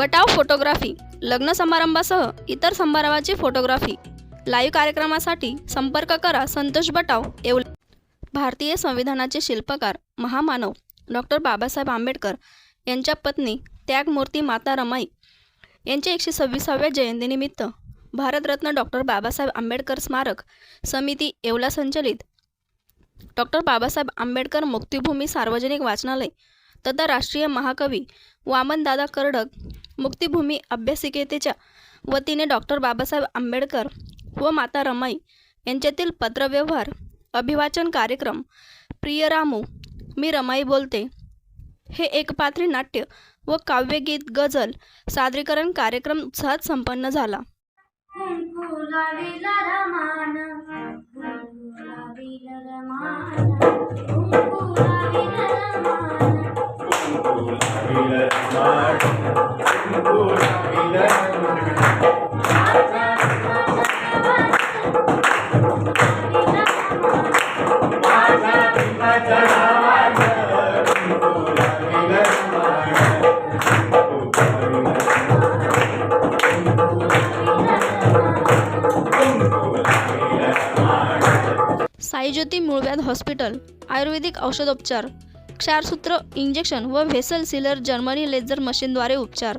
बटाव photography लग्न समारंभासह इतर समारंभाची photography. Live कार्यक्रमासाठी संपर्क करा संतोष बटाव येवले भारतीय संविधानाचे शिल्पकार महामानव डॉक्टर बाबासाहेब आंबेडकर यांच्या पत्नी त्यागमूर्ती माता रमाई यांच्या एकशे सव्वीसाव्या जयंतीनिमित्त भारतरत्न डॉक्टर बाबासाहेब आंबेडकर स्मारक समिती येवला संचलित. डॉक्टर बाबासाहेब आंबेडकर मुक्तिभूमी सार्वजनिक वाचनालय तथा राष्ट्रीय महाकवी वामनदादा कर्डक मुक्तिभूमी अभ्यासिकेतेच्या वतीने डॉक्टर बाबासाहेब आंबेडकर व माता रमाई यांच्यातील पत्रव्यवहार अभिवाचन कार्यक्रम प्रिय रामू मी रमाई बोलते. हे एकपात्री नाट्य व काव्यगीत गझल सादरीकरण कार्यक्रम उत्साहात संपन्न झाला. साईज्योती मूळव्याध हॉस्पिटल आयुर्वेदिक औषधोपचार क्षारसूत्र इंजेक्शन व व्हेसल सिलर जर्मनी लेझर मशीनद्वारे उपचार.